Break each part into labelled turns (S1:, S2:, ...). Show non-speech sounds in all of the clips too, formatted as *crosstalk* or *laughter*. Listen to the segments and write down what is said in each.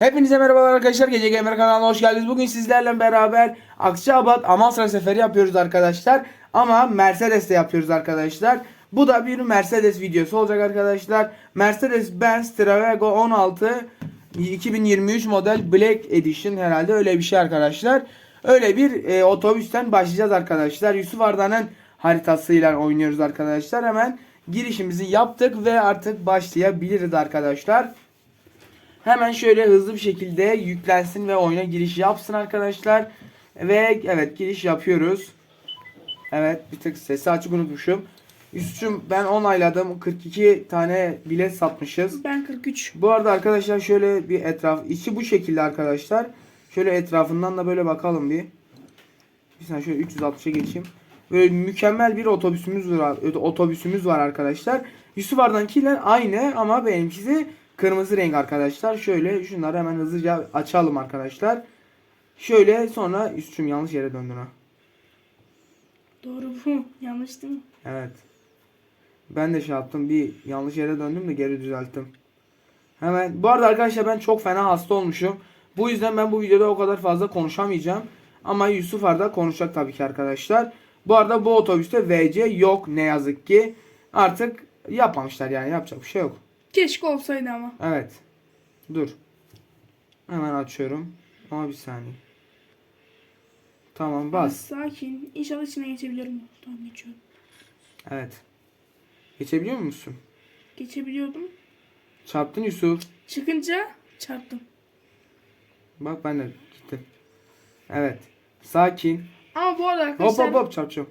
S1: Hepinize merhabalar arkadaşlar. Gece Gamer kanalına hoş geldiniz. Bugün sizlerle beraber Akçaabat Amasra seferi yapıyoruz arkadaşlar. Ama Mercedes'te yapıyoruz arkadaşlar. Bu da bir Mercedes videosu olacak arkadaşlar. Mercedes-Benz Travago 16 2023 model Black Edition herhalde öyle bir şey arkadaşlar. Öyle bir e, otobüsten başlayacağız arkadaşlar. Yusuf Arda'nın haritasıyla oynuyoruz arkadaşlar. Hemen girişimizi yaptık ve artık başlayabiliriz arkadaşlar. Hemen şöyle hızlı bir şekilde yüklensin ve oyuna giriş yapsın arkadaşlar. Ve evet giriş yapıyoruz. Evet bir tık sesi açık unutmuşum. Üstüm ben onayladım. 42 tane bilet satmışız.
S2: Ben 43.
S1: Bu arada arkadaşlar şöyle bir etraf içi bu şekilde arkadaşlar. Şöyle etrafından da böyle bakalım bir. Bir saniye şöyle 360'a geçeyim. Böyle mükemmel bir otobüsümüz var. Otobüsümüz var arkadaşlar. Yusuf Arda'nınkiler aynı ama benimkisi kırmızı renk arkadaşlar. Şöyle şunları hemen hızlıca açalım arkadaşlar. Şöyle sonra üstüm yanlış yere döndün ha.
S2: Doğru bu. *laughs* Yanlış değil mi?
S1: Evet. Ben de şey yaptım. Bir yanlış yere döndüm de geri düzelttim. Hemen. Bu arada arkadaşlar ben çok fena hasta olmuşum. Bu yüzden ben bu videoda o kadar fazla konuşamayacağım. Ama Yusuf Arda konuşacak tabii ki arkadaşlar. Bu arada bu otobüste VC yok ne yazık ki. Artık yapmamışlar yani yapacak bir şey yok.
S2: Keşke olsaydı ama.
S1: Evet. Dur. Hemen açıyorum. Ama bir saniye. Tamam bas.
S2: Sakin. İnşallah içine geçebilirim. Tamam geçiyorum.
S1: Evet. Geçebiliyor musun?
S2: Geçebiliyordum.
S1: Çarptın Yusuf.
S2: Çıkınca çarptım.
S1: Bak ben de gittim. Evet. Sakin.
S2: Ama bu arada
S1: Hop
S2: arkadaşlar
S1: hop hop çarpacağım.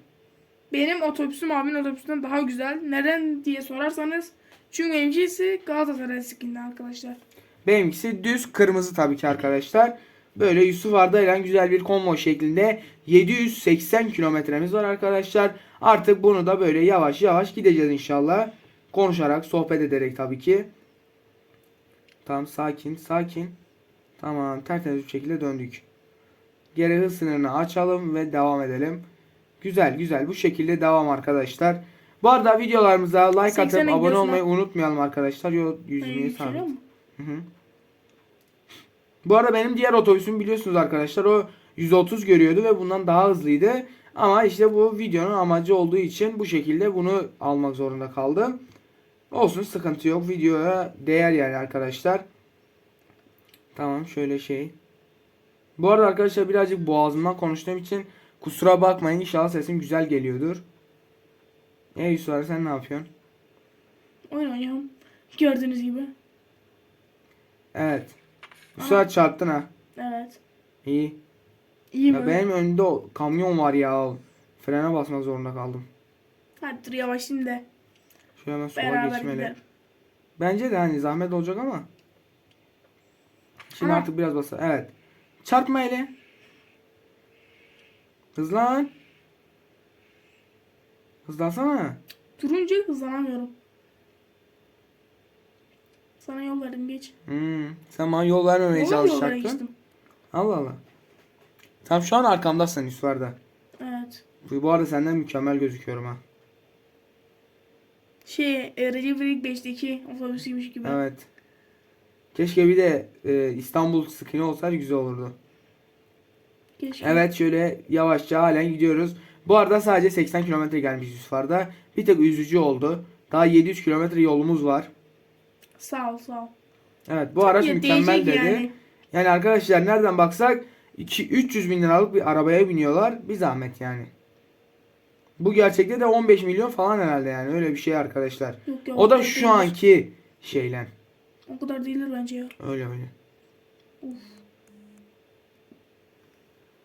S2: benim otobüsüm abimin otobüsünden daha güzel. Neden diye sorarsanız çünkü benimkisi Galatasaray skinde arkadaşlar.
S1: Benimkisi düz kırmızı tabii ki arkadaşlar. Böyle Yusuf Arda ile güzel bir konvoy şeklinde 780 kilometremiz var arkadaşlar. Artık bunu da böyle yavaş yavaş gideceğiz inşallah. Konuşarak, sohbet ederek tabii ki. Tamam sakin, sakin. Tamam tertemiz bir şekilde döndük. Geri hız sınırını açalım ve devam edelim. Güzel güzel bu şekilde devam arkadaşlar. Bu arada videolarımıza like atıp
S2: 80'e
S1: abone
S2: gidiyorsun
S1: olmayı
S2: ha.
S1: unutmayalım arkadaşlar. Yo
S2: Ben
S1: yüzmeyi sabit. Hı hı. Bu arada benim diğer otobüsüm biliyorsunuz arkadaşlar o 130 görüyordu ve bundan daha hızlıydı. Ama işte bu videonun amacı olduğu için bu şekilde bunu almak zorunda kaldım. Olsun sıkıntı yok. Videoya değer yani arkadaşlar. Tamam şöyle şey. Bu arada arkadaşlar birazcık boğazımdan konuştuğum için kusura bakmayın. İnşallah sesim güzel geliyordur. E Yusuf sen ne yapıyorsun?
S2: Oyun oynuyorum. Gördüğünüz gibi.
S1: Evet. Yusuf çarptın ha.
S2: Evet.
S1: İyi.
S2: İyi
S1: Ya benim önümde o kamyon var ya. Frene basmak zorunda kaldım.
S2: Hadi dur yavaş şimdi.
S1: Şöyle hemen sola
S2: Beraber
S1: geçmeli.
S2: gidelim.
S1: Bence de hani zahmet olacak ama. Şimdi
S2: Ama-
S1: artık biraz basa. Evet. Çarpma ele. Hızlan. Hızlansana.
S2: Durunca hızlanamıyorum. Sana yol verdim geç.
S1: Hmm. Sen bana yol vermemeye
S2: yollara
S1: çalışacaktın. Allah Allah. Tam şu an arkamdasın Yusuf'larda.
S2: Evet.
S1: Bu, bu arada senden mükemmel gözüküyorum ha.
S2: Şey, e, Recep İvedik 5'teki otobüsüymüş gibi.
S1: Evet. Keşke bir de e, İstanbul skin'i olsaydı güzel olurdu.
S2: Keşke.
S1: Evet şöyle yavaşça halen gidiyoruz. Bu arada sadece 80 kilometre gelmiş Yusuflar'da. Bir tek üzücü oldu. Daha 700 kilometre yolumuz var.
S2: Sağ ol, sağ ol.
S1: Evet bu araç
S2: Ya,
S1: mükemmel dedi. Yani.
S2: yani.
S1: arkadaşlar nereden baksak 2 300 bin liralık bir arabaya biniyorlar. Bir zahmet yani. Bu gerçekte de 15 milyon falan herhalde yani öyle bir şey arkadaşlar.
S2: Yok, yok,
S1: O da şu
S2: değildir.
S1: anki şeyle.
S2: O kadar değildir bence ya.
S1: Öyle öyle.
S2: Uf.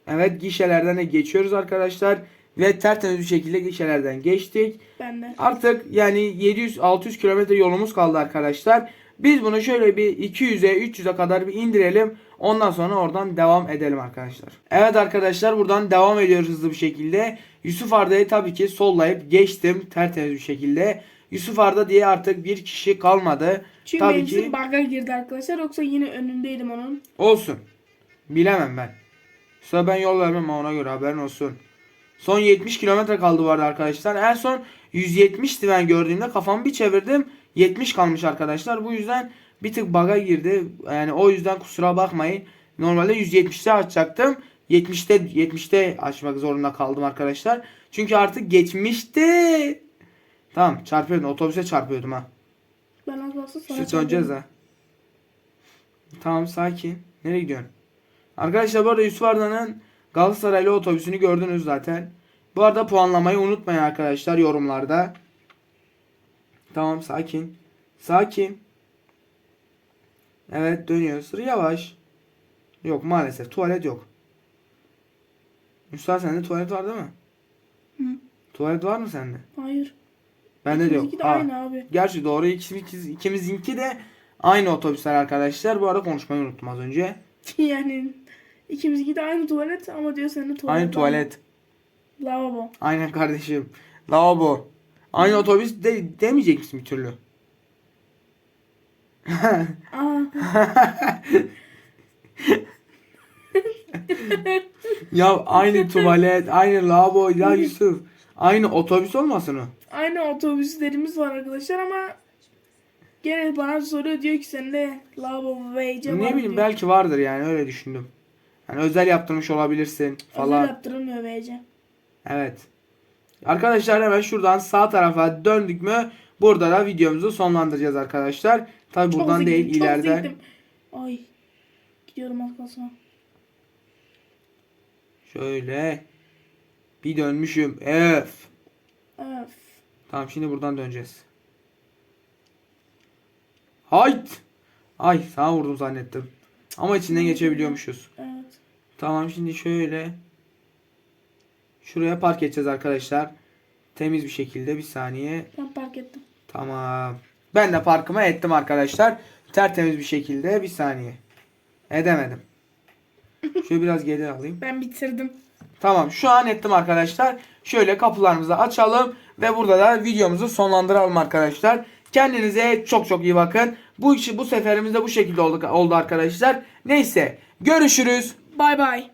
S1: Evet gişelerden de geçiyoruz arkadaşlar. Ve tertemiz bir şekilde gişelerden geçtik.
S2: Ben de.
S1: Artık yani 700-600 kilometre yolumuz kaldı arkadaşlar. Biz bunu şöyle bir 200'e 300'e kadar bir indirelim. Ondan sonra oradan devam edelim arkadaşlar. Evet arkadaşlar buradan devam ediyoruz hızlı bir şekilde. Yusuf Arda'yı tabii ki sollayıp geçtim tertemiz bir şekilde. Yusuf Arda diye artık bir kişi kalmadı.
S2: Çünkü
S1: tabii ki
S2: bug'a girdi arkadaşlar. Yoksa yine önündeydim onun.
S1: olsun. Bilemem ben. Sonra ben yol vermem ona göre haberin olsun. Son 70 kilometre kaldı arada arkadaşlar. En son 170'ti ben gördüğümde kafamı bir çevirdim. 70 kalmış arkadaşlar. Bu yüzden bir tık bug'a girdi. Yani o yüzden kusura bakmayın. Normalde 170'te açacaktım. 70'te 70'te açmak zorunda kaldım arkadaşlar. Çünkü artık geçmişti. Tamam çarpıyordum. Otobüse çarpıyordum ha.
S2: Ben az olsa sana
S1: döneceğiz ha. Tamam sakin. Nereye gidiyorsun? Arkadaşlar bu arada Yusuf Arda'nın Galatasaraylı otobüsünü gördünüz zaten. Bu arada puanlamayı unutmayın arkadaşlar yorumlarda. Tamam sakin. Sakin. Evet dönüyoruz. Yavaş. Yok maalesef tuvalet yok. Mustafa sende tuvalet var değil mi?
S2: Hı.
S1: Tuvalet var mı sende?
S2: Hayır.
S1: Bende de yok.
S2: De aynı abi.
S1: Gerçi doğru ikimiz, ikimizinki de aynı otobüsler arkadaşlar. Bu arada konuşmayı unuttum az önce. *laughs*
S2: yani ikimizinki de aynı tuvalet ama diyor senin tuvalet.
S1: Aynı tuvalet.
S2: Lavabo.
S1: Aynen kardeşim. Lavabo. Aynı otobüs de, demeyecek misin bir türlü? *laughs* Ya aynı tuvalet, aynı lavabo ya Yusuf. Aynı otobüs olmasın o?
S2: Aynı otobüslerimiz var arkadaşlar ama gene bana soruyor diyor ki sende lavabo ve
S1: Ne bileyim
S2: diyor.
S1: belki vardır yani öyle düşündüm. Yani özel yaptırmış olabilirsin
S2: Özel
S1: falan.
S2: yaptırılmıyor ve Ece.
S1: Evet. Arkadaşlar hemen şuradan sağ tarafa döndük mü burada da videomuzu sonlandıracağız arkadaşlar. Tabi
S2: Çok
S1: buradan
S2: zektim,
S1: değil ileriden.
S2: zektim. Ay. Gidiyorum az kalsın.
S1: Şöyle bir dönmüşüm. Öf.
S2: Öf.
S1: Tamam şimdi buradan döneceğiz. Hayt. Ay sana vurdum zannettim. Ama içinden geçebiliyormuşuz.
S2: Evet.
S1: Tamam şimdi şöyle. Şuraya park edeceğiz arkadaşlar. Temiz bir şekilde bir saniye.
S2: Ben park ettim.
S1: Tamam. Ben de parkıma ettim arkadaşlar. Tertemiz bir şekilde bir saniye. Edemedim. *laughs* Şöyle biraz geri alayım.
S2: Ben bitirdim.
S1: Tamam şu an ettim arkadaşlar. Şöyle kapılarımızı açalım ve burada da videomuzu sonlandıralım arkadaşlar. Kendinize çok çok iyi bakın. Bu işi bu seferimizde bu şekilde oldu, oldu arkadaşlar. Neyse görüşürüz.
S2: Bay.